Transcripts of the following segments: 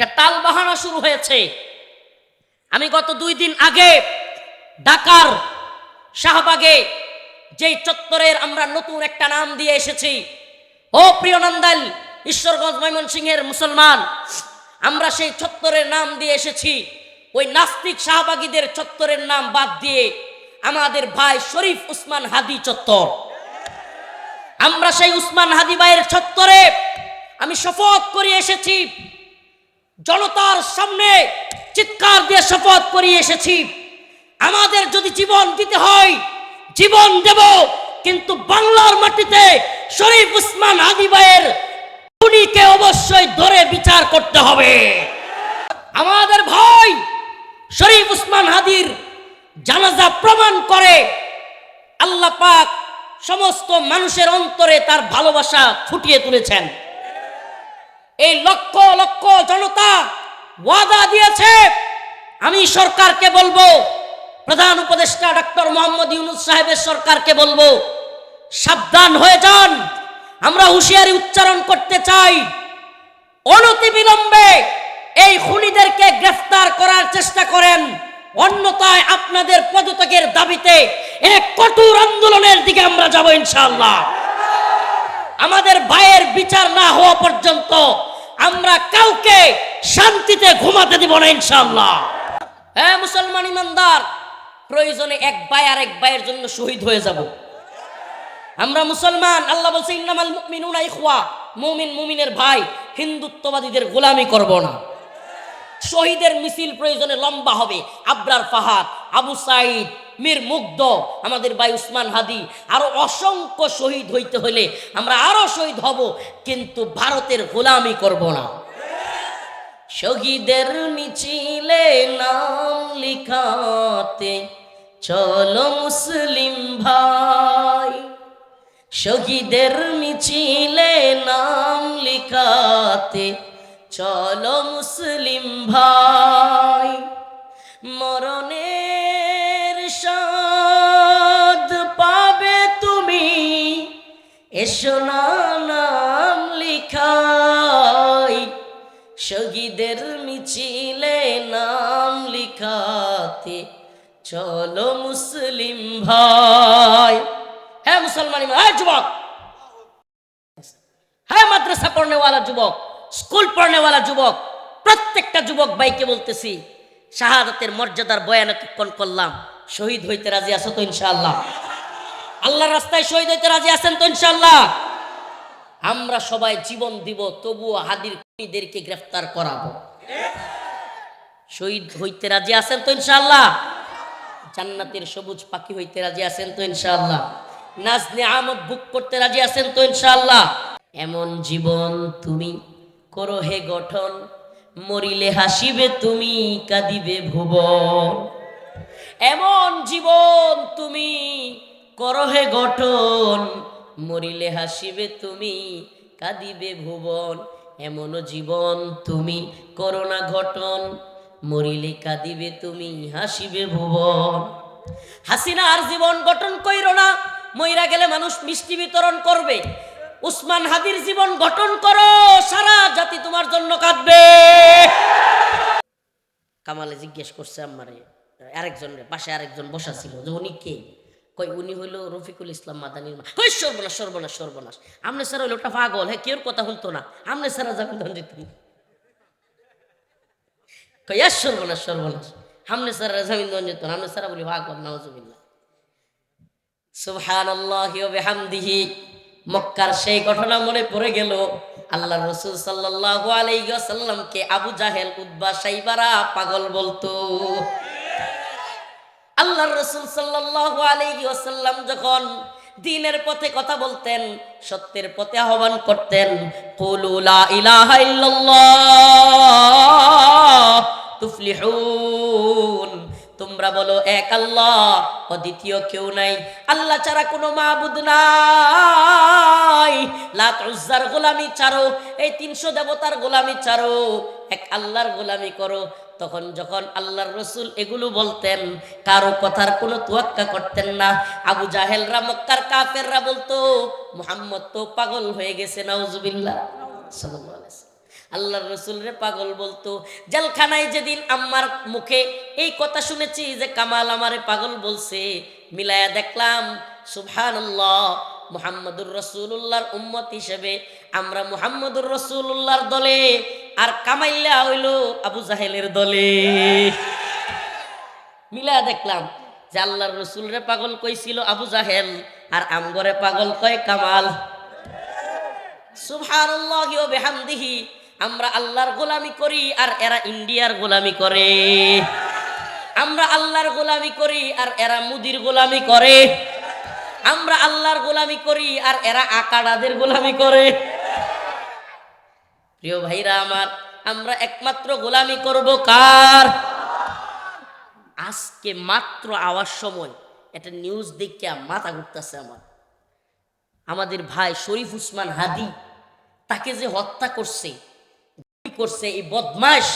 একটা টাল বাহানা শুরু হয়েছে। আমি গত দুই দিন আগে ঢাকার শাহবাগে যেই চত্বরের আমরা নতুন একটা নাম দিয়ে এসেছি, ও প্রিয় নন্দাল ঈশ্বরগঞ্জ ময়মনসিংহের মুসলমান, আমরা সেই চত্বরের নাম দিয়ে এসেছি। ওই নাস্তিক শাহবাগীদের চত্বরের নাম বাদ দিয়ে আমাদের ভাই শরীফ উসমান হাদি চত্বর। আমরা সেই উসমান হাদি ভাইয়ের চত্বরে আমি শপথ করে এসেছি জনতার সামনে চিৎকার দিয়ে শপথ করিয়ে এসেছি। আমাদের যদি জীবন দিতে হয়, জীবন দেব, কিন্তু বাংলার মাটিতে শরীফ উসমান আদিবাইয়ের খুনিকে অবশ্যই ধরে বিচার করতে হবে। আমাদের ভাই শরীফ উসমান হাদির জানাজা প্রমাণ করে, আল্লাহ পাক সমস্ত মানুষের অন্তরে তার ভালোবাসা ফুটিয়ে তুলেছেন। এই লক্ষ লক্ষ জনতা ওয়াদা দিয়েছে। আমি সরকারকে বলব, প্রধান উপদেষ্টা ডক্টর মোহাম্মদ ইউনুস সাহেবের সরকারকে বলব, সাবধান হয়ে যান। আমরা হুঁশিয়ারি উচ্চারণ করতে চাই। অনতি বিলম্বে এই খুনিদেরকে গ্রেফতার করার চেষ্টা করেন। অন্যতায় আপনাদের পদত্যাগের দাবিতে এক কঠোর আন্দোলনের দিকে আমরা যাব ইনশাআল্লাহ। আমাদের ভাইয়ের বিচার না হওয়া পর্যন্ত আমরা কাউকে শান্তিতে ঘুমাতে দিব না, ইনশাআল্লাহ। হ্যাঁ মুসলমান ইমানদার, প্রয়োজনে এক ভাই আর এক ভাইয়ের জন্য শহীদ হয়ে যাব। আমরা মুসলমান, আল্লাহ বলছে, ইন্নামাল মুমিনুনা ইখওয়া। মুমিন মুমিনের ভাই, হিন্দুত্ববাদীদের গোলামি করব না। শহীদের মিছিল প্রয়োজনে লম্বা হবে। আবরার ফাহাদ, আবু সাইদ মীর মুগ্ধ আমাদের ভাই উসমান হাদি আরও অসংখ্য শহীদ হইতে হলে আমরা আরও শহীদ হব, কিন্তু ভারতের গোলামি করব না। শহীদের মিছিলে নাম লিখাতে চলো মুসলিম ভাই। শহীদের মিছিলে নাম লিখাতে চলো মুসলিম ভাই। এসো নাম লিখাই। শহীদের মিছিলে নাম লিখাতে চলো মুসলিম ভাই। হ্যাঁ মুসলমান হ্যাঁ যুবক। হ্যাঁ মাদ্রাসা পড়নেওয়ালা যুবক, স্কুল পড়নেওয়ালা যুবক, প্রত্যেকটা যুবক ভাইকে বলতেছি, শাহাদাতের মর্যাদার বয়ান করলাম, শহীদ হইতে রাজি আছো তো ইনশাআল্লাহ? আল্লাহর রাস্তায় শহীদ হইতে রাজি আছেন তো ইনশাআল্লাহ? আমরা সবাই জীবন দিব, তবুও হাদির খুনিদেরকে গ্রেফতার করাবো। শহীদ হইতে রাজি আছেন তো ইনশাআল্লাহ? জান্নাতের সবুজ পাখি হইতে রাজি আছেন তো ইনশাআল্লাহ? নাজনে আমদ বুক করতে রাজি আছেন তো ইনশাআল্লাহ? এমন জীবন তুমি করো হে গঠন, মরিলে হাসিবে তুমি, কাঁদিবে ভুবন। এমন জীবন তুমি করো হে গঠন, মরিলে হাসিবে তুমি, কাঁদিবে ভুবন এমন জীবন তুমি করো না গঠন মরিলে কাঁদিবে তুমি, হাসিবে ভুবন। হাসিনা আর জীবন গঠন কইরো না, মইরা গেলে মানুষ মিষ্টি বিতরণ করবে। উসমান হাদির জীবন গঠন করো, সারা জাতি তোমার জন্য কাঁদবে। কামালে জিজ্ঞেস করছে আমারে আরেকজনের পাশে আরেকজন বসা ছিল যে উনি কে? কই, উনি হইল রফিকুল ইসলাম মাদানির মা। কই, সর্বনাশ সর্বনাশ সর্বনাশ। আমনে স্যার হইল ওটা পাগল। হ্যাঁ কেউর কথা শুনতো না? আমনে স্যার যাবেন যেত কই আর সর্বনাশ সর্বনাশ। আমনে স্যার জামিন যেত না আমনে স্যার বলি, পাগল, নাউজুবিল্লাহ। সুবহানাল্লাহি ওয়া বিহামদিহি। মক্কার সেই ঘটনা মনে পড়ে গেল। আল্লাহ রসুল সাল্লাল্লাহু আলাইহি ওয়াসাল্লামকে আবু জাহেল উদ্বা সাইবারা পাগল বলতো। আল্লাহ রসুল সাল্লাল্লাহু আলাইহি ওয়াসাল্লাম যখন দিনের পথে কথা বলতেন, সত্যের পথে আহ্বান করতেন তোমরা বলো, এক আল্লাহ, অদ্বিতীয় কেউ নাই। আল্লাহ ছাড়া কোনো মাবুদ নাই। লাত গোলামি ছাড়ো। এই তিনশো দেবতার গোলামি ছাড়ো। এক আল্লাহর গোলামি করো। তখন যখন আল্লাহর রসুল এগুলো বলতেন, কারও কথার কোনো তুয়াক্কা করতেন না। আবু জাহেলরা মক্কার কাফেররা বলতো, মুহাম্মদ তো পাগল হয়ে গেছে সাল্লাল্লাহু আল্লাহর রসুল রে পাগল বলতো, জেলখানায় যেদিন আমার মুখে এই কথা শুনেছি যে কামাল আমারে পাগল বলছে, মিলায়া দেখলাম, সুবহানাল্লাহ, মুহাম্মদুর রসুল্লাহর উম্মত হিসেবে আমরা মুহাম্মদুর রসুল্লাহর দলে আর কামাইল্লা হইল আবু জাহেলের দলে। মিলা দেখলাম যে আল্লাহর রসুল রে পাগল কইছিল আবু জাহেল আর আমগরে পাগল কয় কামাল। বিহামদিহি, আমরা আল্লাহর গোলামি করি আর এরা ইন্ডিয়ার গোলামি করে। আমরা আল্লাহর গোলামি করি আর এরা মুদির গোলামি করে। আমরা আল্লাহর গোলামি করি আর এরা আকাড়াদের গোলামি করে। প্রিয় ভাইরা আমার, আমরা একমাত্র গোলামি করব কার? আজকে মাত্র আওয়ার সময়, একটা নিউজ দেখে মাথা ঘুরতেছে আমার। আমাদের ভাই শরীফ উসমান হাদি, তাকে যে হত্যা করছে করছে এই বদমাস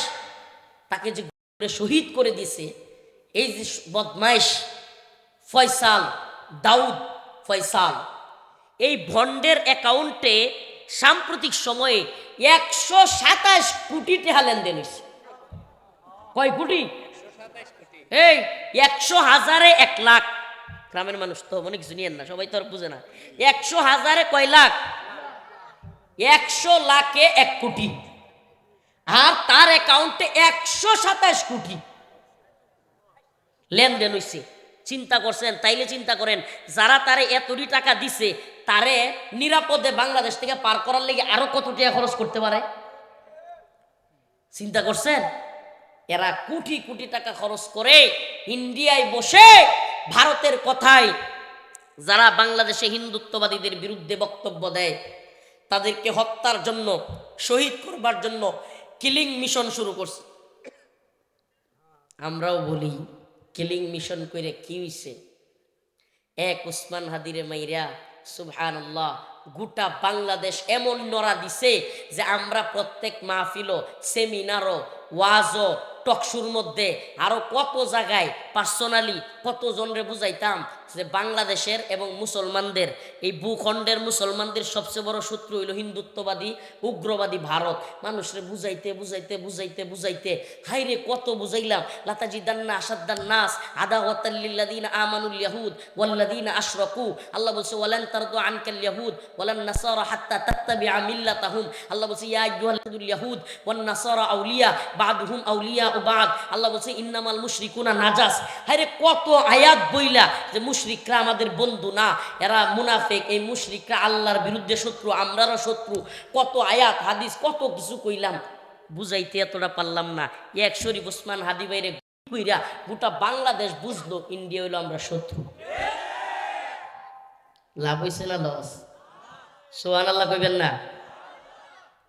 তাকে যে শহীদ করে দিছে, এই যে বদমাইশ ফয়সাল, দাউদ ফয়সাল, এই ভন্ডের অ্যাকাউন্টে সাম্প্রতিক সময়ে একশো সাতাশ কোটি টাকা লেনদেন হয়েছে। কয় কোটি? এই, একশো হাজারে এক লাখ। গ্রামের মানুষ তো অনেক কিছু নিয়েন না, সবাই তো আর বুঝে না। একশো হাজারে কয় লাখ? একশো লাখে এক কোটি। আর তার অ্যাকাউন্টে একশো সাতাশ কোটি। লেনদেন হয়েছে চিন্তা করছেন, তাইলে চিন্তা করেন, যারা তারে এতটি টাকা দিছে তারে নিরাপদে বাংলাদেশ থেকে পার করার লেগে আরও কত টাকা খরচ করতে পারে? চিন্তা করছেন? এরা কোটি কোটি টাকা খরচ করে ইন্ডিয়ায় বসে ভারতের কথায় যারা বাংলাদেশে হিন্দুত্ববাদীদের বিরুদ্ধে বক্তব্য দেয়, তাদেরকে হত্যার জন্য, শহীদ করবার জন্য কিলিং মিশন শুরু করছে। আমরাও বলি, কিলিং মিশন করে কি হইছে? এক উসমান হাদিরে মাইরা সুবহান আল্লাহ গোটা বাংলাদেশ এমন নড়া দিছে যে আমরা প্রত্যেক মাহফিলও, সেমিনারও, ওয়াজও, টকশুর মধ্যে আরও কত জায়গায় পার্সোনালি কতজনরে বুঝাইতাম যে বাংলাদেশের এবং মুসলমানদের, এই ভূখণ্ডের মুসলমানদের সবচেয়ে বড় শত্রু হইল হিন্দুত্ববাদী, উগ্রবাদী ভারত। মানুষরে বুঝাইতে বুঝাইতে বুঝাইতে বুঝাইতে হাইরে কত বুঝাইলাম। লাতাজি দান্না আসাদ্দান নাস আদা ওয়াতাল্লিল্লাদিন আমানুল ইয়াহুদ ওয়াল্লাদিন আশরাকু। আল্লাহ বলছে, ওয়ালান তারদু আনকাল ইয়াহুদ, ওয়ালান নাসারা হাত্তা তাত্তাবিআ মিল্লাতাহুম। আল্লাহ বলছে, ইয়া আইয়ুহাল ইয়াহুদ ওয়ান নাসারা আউলিয়া, বাদুহুম আউলিয়া ও বাদ। আল্লাহ বলছে, ইন্নামাল মুশরিকুনা নাজাস। হাইরে কত আয়াত বইলা যে মুশরিকরা আমাদের বন্ধু না। এরা মুনাফেক। এই মুশরিকরা আল্লাহর বিরুদ্ধে শত্রু, আমরারও শত্রু। কত আয়াত, হাদিস, কত কিছু কইলাম। বুঝাইতে এতটা পারলাম না। এক শরীফ ওসমান হাদি বাইরে কইরা গোটা বাংলাদেশ বুঝলো, ইন্ডিয়া হইল আমরা শত্রু। লাভ হইছে না লস? সোহান আল্লাহ কইবেন না।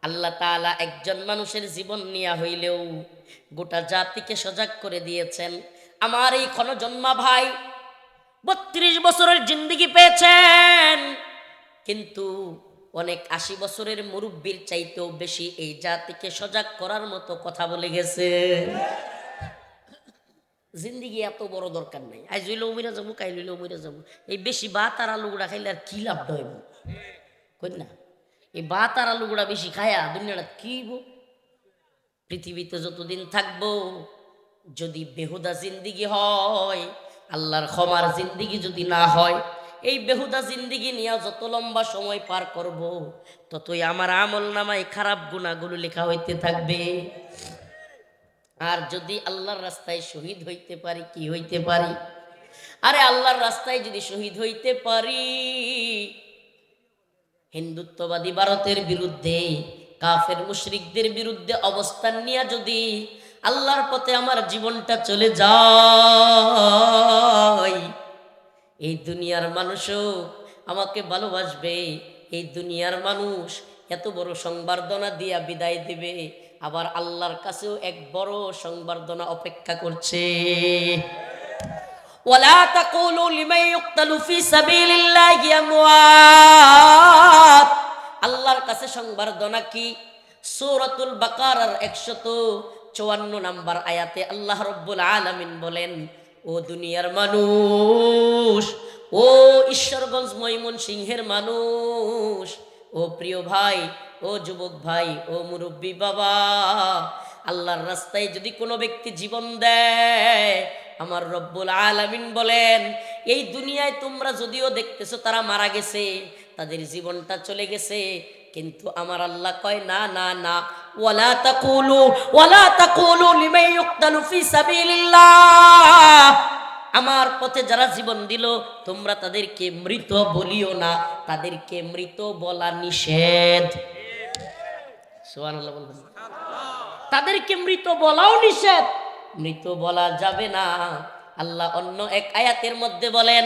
আল্লাহ তাআলা একজন মানুষের জীবন নিয়া হইলেও গোটা জাতিকে সজাগ করে দিয়েছেন। আমার এই ক্ষণজন্মা ভাই বত্রিশ বছরের জিন্দিগি পেয়েছেন। কিন্তু অনেক আশি বছরের মুরব্বীর চাইতেও বেশি এই জাতিকে সজাগ করার মতো কথা বলে গেছে। জিন্দিগি এত বড় দরকার নাই। আজ হইলে উমিরা যাব কাইল হইলে উমিরা যাব। এই বেশি বা তার আলুগুড়া খাইলে আর কি লাভটা হইব কই না? এই বা তার আলুগুড়া বেশি খায়া দুনিয়াটা কি? পৃথিবীতে যতদিন থাকব, যদি বেহুদা জিন্দিগি হয় আল্লাহর ক্ষমার জিন্দিগি যদি না হয়, এই বেহুদা জিন্দিগি নিয়ে যত লম্বা সময় পার করব, ততই আমার আমল নামায় খারাপ গুণাগুলো লেখা হইতে থাকবে। আর যদি আল্লাহর রাস্তায় শহীদ হইতে পারি, কি হইতে পারি? আরে আল্লাহর রাস্তায় যদি শহীদ হইতে পারি, হিন্দুত্ববাদী ভারতের বিরুদ্ধে, কাফের মুশরিকদের বিরুদ্ধে অবস্থান নিয়ে যদি আল্লাহর পথে আমার জীবনটা চলে যায় এই দুনিয়ার মানুষও আমাকে ভালোবাসবে এই দুনিয়ার মানুষ এত বড় সংবর্ধনা দিয়া বিদায় দেবে আবার আল্লাহর কাছেও এক বড় সংবর্ধনা অপেক্ষা করছে ولا تقولوا لمن يقتل في سبيل الله اموات আল্লাহর কাছে সংবর্ধনা কি সূরাতুল বাকারার 154 নাম্বার আয়াতে আল্লাহ রব্বুল আলামিন বলেন, ও দুনিয়ার মানুষ, ও ঈশ্বরগঞ্জ ময়মন সিংহের মানুষ, ও প্রিয় ভাই, ও যুবক ভাই, ও মুরব্বী বাবা, আল্লাহর রাস্তায় যদি কোনো ব্যক্তি জীবন দেয়, আমার রব্বুল আলামিন বলেন, এই দুনিয়ায় তোমরা যদিও দেখতেছো তারা মারা গেছে, তাদের জীবনটা চলে গেছে কিন্তু আমার আল্লাহ কয়, না না না। ওয়ালা তাকুলু ওয়ালা তাকুলু লিমান ইউকতালু ফি সাবিলিল্লাহ। আমার পথে যারা জীবন দিল, তোমরা তাদেরকে মৃত বলিও না। তাদেরকে মৃত বলা নিষেধ। তাদেরকে মৃত বলাও নিষেধ। মৃত বলা যাবে না। আল্লাহ অন্য এক আয়াতের মধ্যে বলেন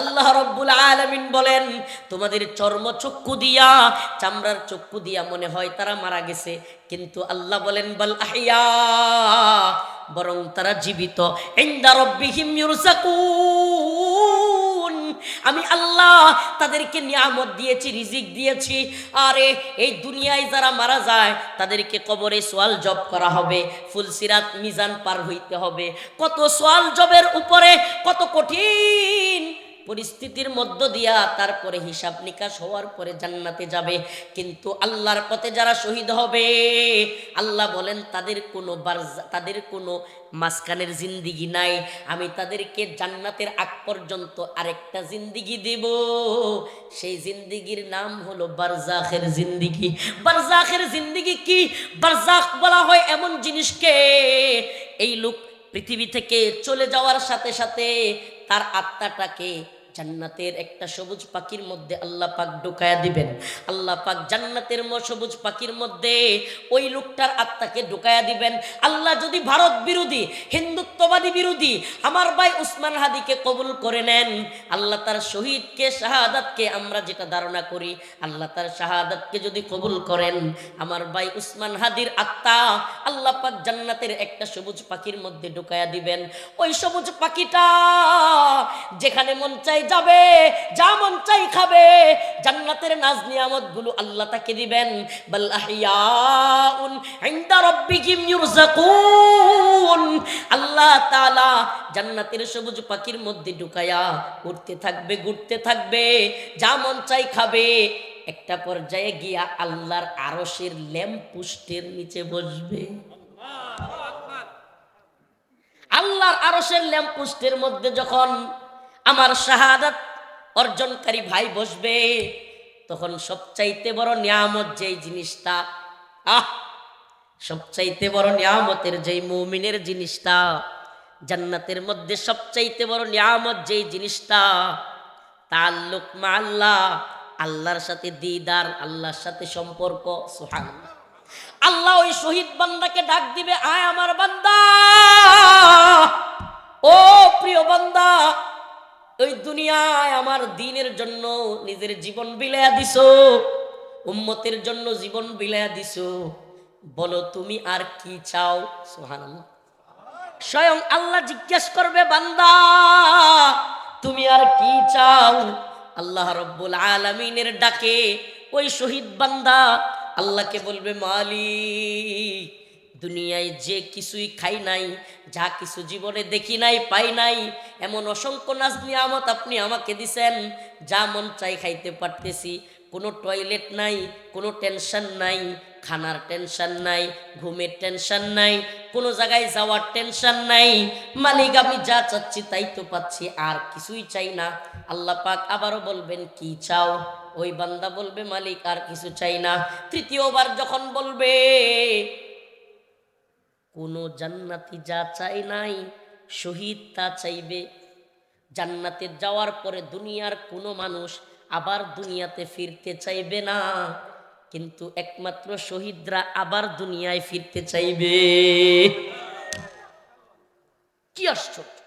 আল্লাহ রব্বুল আলামিন বলেন, তোমাদের চর্ম চক্ষু দিয়া, চামড়ার চক্ষু দিয়া মনে হয় তারা মারা গেছে। কিন্তু আল্লাহ বলেন, বল আহিয়া বরং তারা জীবিত। ইনদা রব্বিহিম ইউরজাকুন আমি আল্লাহ তাদেরকে নিয়ামত দিয়েছি, রিজিক দিয়েছি। আরে, এই দুনিয়ায় যারা মারা যায়, তাদেরকে কবরে সোয়াল জব করা হবে। ফুলসিরাত মিজান পার হইতে হবে। কত সোয়াল জবের উপরে কত কঠিন পরিস্থিতির মধ্য দিয়া তারপরে হিসাব নিকাশ হওয়ার পরে জান্নাতে যাবে। কিন্তু আল্লাহর পথে যারা শহীদ হবে, আল্লাহ বলেন, তাদের কোনো তাদের কোনো মাঝখানের জিন্দিগি নাই। আমি তাদেরকে জান্নাতের আগ পর্যন্ত আরেকটা জিন্দিগি দেব। সেই জিন্দিগির নাম হলো বারজাখের জিন্দিগি। বারজাখের জিন্দিগি কি? বারজাখ বলা হয় এমন জিনিসকে, এই লোক পৃথিবী থেকে চলে যাওয়ার সাথে সাথে তার আত্মাটাকে জান্নাতের একটা সবুজ পাখির মধ্যে আল্লাহ পাক ঢুকায়া দিবেন। আল্লাহ পাক জান্নাতের সবুজ পাখির মধ্যে ওই লোকটার আত্মাকে ঢুকায়া দিবেন। আল্লাহ যদি ভারত বিরোধী, হিন্দুত্ববাদী বিরোধী, আমার ভাই উসমান হাদিকে কবুল করে নেন। আল্লাহ তার শহীদকে, শাহাদাতকে আমরা যেটা ধারণা করি, আল্লাহ তার শাহাদাতকে যদি কবুল করেন, আমার ভাই উসমান হাদির আত্মা আল্লাহ পাক জান্নাতের একটা সবুজ পাখির মধ্যে ঢুকায়া দিবেন। ওই সবুজ পাখিটা যেখানে মন চাই যাবে, যা মন চাই খাবে, জান্নাতের নাজ নিয়ামতগুলো আল্লাহ তাকে দিবেন। বাল আহিয়াউন ইনদা রাব্বিহিম ইউরজাকুন। আল্লাহ তাআলা জান্নাতের সবুজ পাখির মধ্যে ঢুকায়া উঠতে থাকবে, ঘুরতে থাকবে, যা মন চাই খাবে। একটা পর্যায়ে গিয়া আল্লাহর আরশের ল্যাম্প পুষ্টের নিচে বসবে। আল্লাহর আরশের ল্যাম্প পুষ্টের মধ্যে যখন আমার শাহাদাত অর্জনকারী ভাই বসবে, তখন সবচাইতে বড় নিয়ামত যেই জিনিসটা, আহ! সবচাইতে বড় নিয়ামতের যেই মুমিনের জিনিসটা, জান্নাতের মধ্যে সবচাইতে বড় নিয়ামত যেই জিনিসটা তার লোকমা আল্লাহ আল্লাহর সাথে দিদার, আল্লাহর সাথে সম্পর্ক সোহান আল্লাহ ওই শহীদ বান্দাকে ডাক দিবে, আয় আমার বান্দা! ও প্রিয় বান্দা, ওই দুনিয়ায় আমার দিনের জন্য নিজের জীবন বিলায়া দিছো, উম্মতের জন্য জীবন বিলায়া দিছো। বলো, তুমি আর কি চাও? সোহান স্বয়ং আল্লাহ জিজ্ঞেস করবে, বান্দা, তুমি আর কি চাও? আল্লাহ রব্বুল আলমিনের ডাকে, ওই শহীদ বান্দা আল্লাহকে বলবে, মালিক, দুনিয়ায় যে কিছুই খাই নাই, যা কিছু জীবনে দেখি নাই, পাই নাই, এমন অসংখ্য নাচ নিয়ামত আপনি আমাকে দিছেন, যা মন চাই খাইতে পারতেছি, কোনো টয়লেট নাই, কোনো টেনশন নাই খানার টেনশন নাই, ঘুমের টেনশন নাই, কোনো জায়গায় যাওয়ার টেনশন নাই। মালিক, আমি যা চাচ্ছি তাই তো পাচ্ছি, আর কিছুই চাই না। আল্লাহ পাক আবারও বলবেন, কি চাও? ওই বান্দা বলবে, মালিক, আর কিছু চাই না। তৃতীয়বার যখন বলবে, কোনো জান্নাতি যা চাই নাই, শহীদ তা চাইবে। জান্নাতে যাওয়ার পরে দুনিয়ার কোনো মানুষ আবার দুনিয়াতে ফিরতে চাইবে না। কিন্তু একমাত্র শহীদরা আবার দুনিয়ায় ফিরতে চাইবে। কি আশ্চর্য।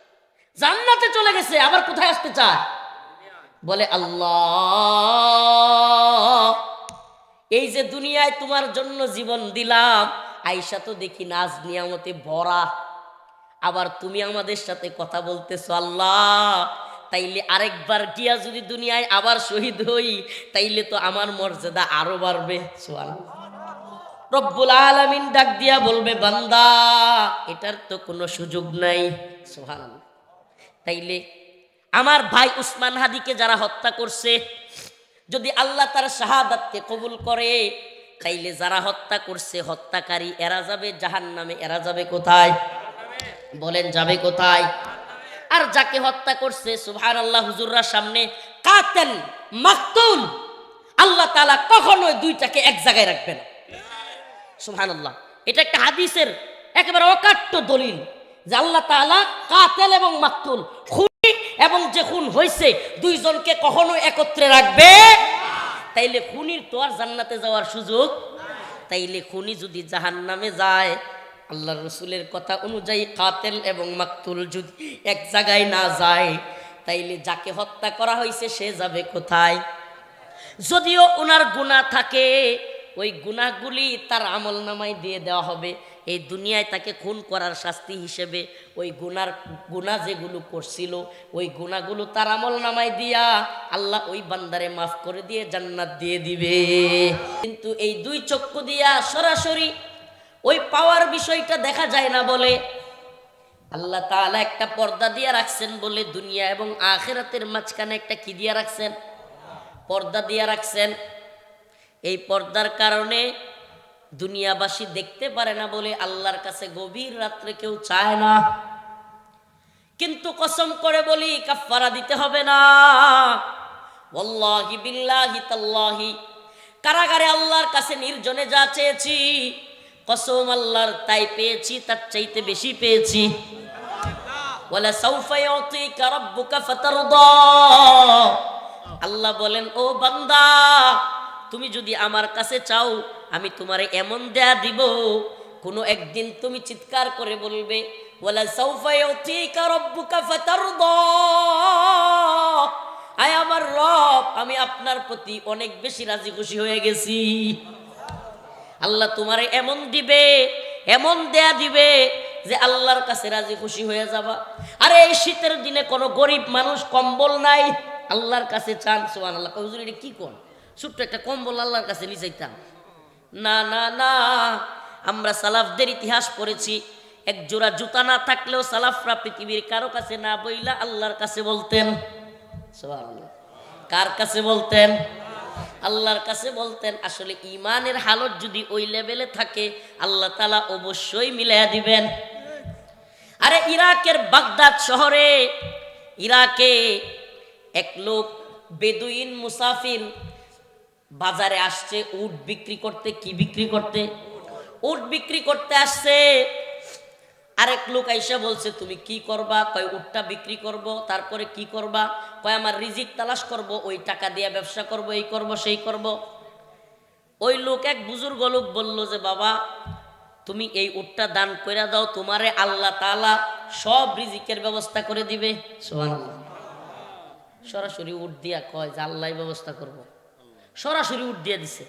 জান্নাতে চলে গেছে, আবার কোথায় আসতে চায়? বলে, আল্লাহ, এই যে দুনিয়ায় তোমার জন্য জীবন দিলাম আইসা তো দেখি নাজ নিয়ামতে ভরা। আবার তুমি আমাদের সাথে কথা বলতেছো, আল্লাহ তাইলে আরেকবার গিয়া যদি দুনিয়ায় আবার শহীদ হই, তাইলে তো আমার মর্যাদা আরও বাড়বে সোয়াল রব্বুল আলামিন ডাক দিয়া বলবে, বান্দা, এটার তো কোনো সুযোগ নাই সোহান তাইলে আমার ভাই উসমান হাদিকে যারা হত্যা করছে, যদি আল্লাহ তার শাহাদাতকে কবুল করে, তাইলে যারা হত্যা করছে, হত্যাকারী এরা যাবে জাহান নামে এরা যাবে কোথায়? বলেন, যাবে কোথায়? আর যাকে হত্যা করছে সুভান আল্লাহ হুজুররা সামনে, কাতেল, মাকতুল, আল্লাহ তালা কখনোই দুইটাকে এক জায়গায় রাখবেন সুভান আল্লাহ এটা একটা হাদিসের একেবারে অকাট্য দলিল যে আল্লাহ তাআলা কাতেল এবং মাকতুল, খুনি এবং যে খুন হয়েছে, দুইজনকে কখনো একত্রে রাখবে তাইলে খুনির তো আর জান্নাতে যাওয়ার সুযোগ তাইলে খুনি যদি জাহান নামে যায় আল্লাহ রসুলের কথা অনুযায়ী কাতেল এবং মাকতুল যদি এক জায়গায় না যায়, তাইলে যাকে হত্যা করা হয়েছে সে যাবে কোথায়? যদিও ওনার গুণা থাকে, ওই গুণাগুলি তার আমল নামায় দিয়ে দেওয়া হবে। এই দুনিয়ায় তাকে খুন করার শাস্তি হিসেবে ওই গুনার গুণা যেগুলো করছিল, ওই গুণাগুলো তার আমল নামায় দিয়া আল্লাহ ওই বান্দারে মাফ করে দিয়ে জান্নাত দিয়ে দিবে। কিন্তু এই দুই চক্ষু দিয়া সরাসরি ওই পাওয়ার বিষয়টা দেখা যায় না বলে। আল্লাহ তাআলা একটা পর্দা দিয়ে রাখছেন বলে দুনিয়া এবং আখেরাতের মাঝখানে একটা কি দিয়ে রাখছেন? পর্দা দিয়ে রাখছেন। এই পর্দার কারণে দুনিয়াবাসী দেখতে পারে না বলে আল্লাহর কাছে গভীর রাত্রে কেউ চায় না। কিন্তু কসম করে বলি কাফারা দিতে হবে না। কারাগারে আল্লাহর কাছে নির্জনে যা চেয়েছি কসম আল্লাহর তাই পেয়েছি, তার চাইতে বেশি পেয়েছি। আল্লাহ বলেন, ও বান্দা, তুমি যদি আমার কাছে চাও, আমি তোমারে এমন দেয়া দিব, কোনো একদিন তুমি চিৎকার করে বলবে আমার রব, আমি আপনার প্রতি অনেক বেশি রাজি খুশি হয়ে গেছি। আল্লাহ তোমারে এমন দিবে, এমন দেয়া দিবে যে আল্লাহর কাছে রাজি খুশি হয়ে যাবা। আরে এই শীতের দিনে কোনো গরিব মানুষ কম্বল নাই? আল্লাহর কাছে চান সোহান আল্লাহ হুজুর, এটা কি কোন? ছোট্ট একটা কম্বল আল্লাহর কাছে নিয়ে যাইতাম না না না, আমরা সালাফদের ইতিহাস পড়েছি। এক জোড়া জুতা না থাকলেও সালাফরা পৃথিবীর কারও কাছে না বইলা আল্লাহর কাছে বলতেন। সুবহানাল্লাহ। কার কাছে বলতেন? আল্লাহর কাছে বলতেন, আসলে ইমানের হালত যদি ওই লেভেলে থাকে, আল্লাহ তালা অবশ্যই মিলাইয়া দিবেন। আরে ইরাকের বাগদাদ শহরে, ইরাকে এক লোক বেদুইন মুসাফির বাজারে আসছে, উট বিক্রি করতে, কি বিক্রি করতে? উট বিক্রি করতে আসছে। আরেক লোক আইসা বলছে, তুমি কি করবা? কয়, উটটা বিক্রি করব, তারপরে কি করবা? কয়, আমার রিজিক তালাশ করব, ওই টাকা দিয়ে ব্যবসা করব, এই করব, সেই করব। ওই লোক এক বুজুর্গ লোক বলল যে, বাবা, তুমি এই উটটা দান কইরা দাও, তোমারে আল্লাহ তাআলা সব রিজিকের ব্যবস্থা করে দিবে। সরাসরি উট দিয়া কয় যে আল্লাহ ব্যবস্থা করব। সরাসরি উট দিয়া দিছে।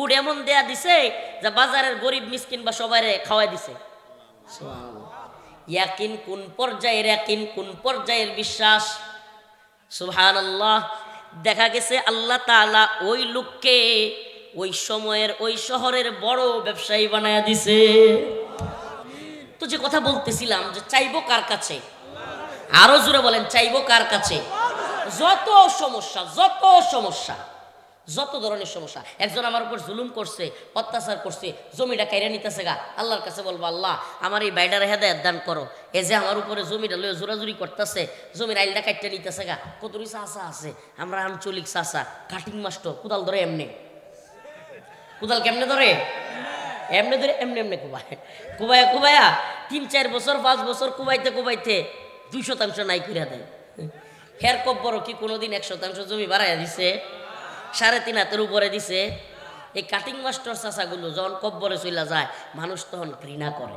উট এমন দেয়া দিছে যে, বাজারের গরিব মিসকিন বা সবাই খাওয়াই দিছে। ইয়াকিন কোন পর্যায়ের ইয়াকিন, কোন পর্যায়ের বিশ্বাস? সুহান আল্লাহ দেখা গেছে আল্লাহ তাআলা ওই লোককে ওই সময়ের, ওই শহরের বড় ব্যবসায়ী বানায়া দিছে। তো যে কথা বলতেছিলাম যে চাইব কার কাছে? আরও জোরে বলেন, চাইব কার কাছে? যত সমস্যা যত সমস্যা। যত ধরনের সমস্যা, একজন আমার উপর জুলুম করছে, অত্যাচার করছে, জমিটা কাইরা নিতেছে গা। আল্লাহর কাছে বলব, আল্লাহ, আমার এই বাইডার হেদায়ত দান করো। এ যে আমার উপরে জমিটা লয়ে জোরাজুরি করতেছে, জমির আইলটা কাটতে নিতেছে গা। কতরি চাষা আছে, আমরা আঞ্চলিক চাষা কাটিং মাস্টার কোদাল ধরে এমনি। কোদাল কেমনে ধরে? এমনি ধরে, এমনি এমনি কুবায়। কুবায়া কুবায়া, তিন, চার বছর, পাঁচ বছর কুবাইতে কুবাইতে দুই শতাংশ নাই কইরা দেয়। হের কব্বর কি কোনোদিন এক শতাংশ জমি বাড়াইয়া দিছে? সাড়ে তিন হাতের উপরে দিছে। এই কাটিং মাস্টার চাষাগুলো যখন কব্বরে চইলা যায়, মানুষ তখন ঘৃণা করে।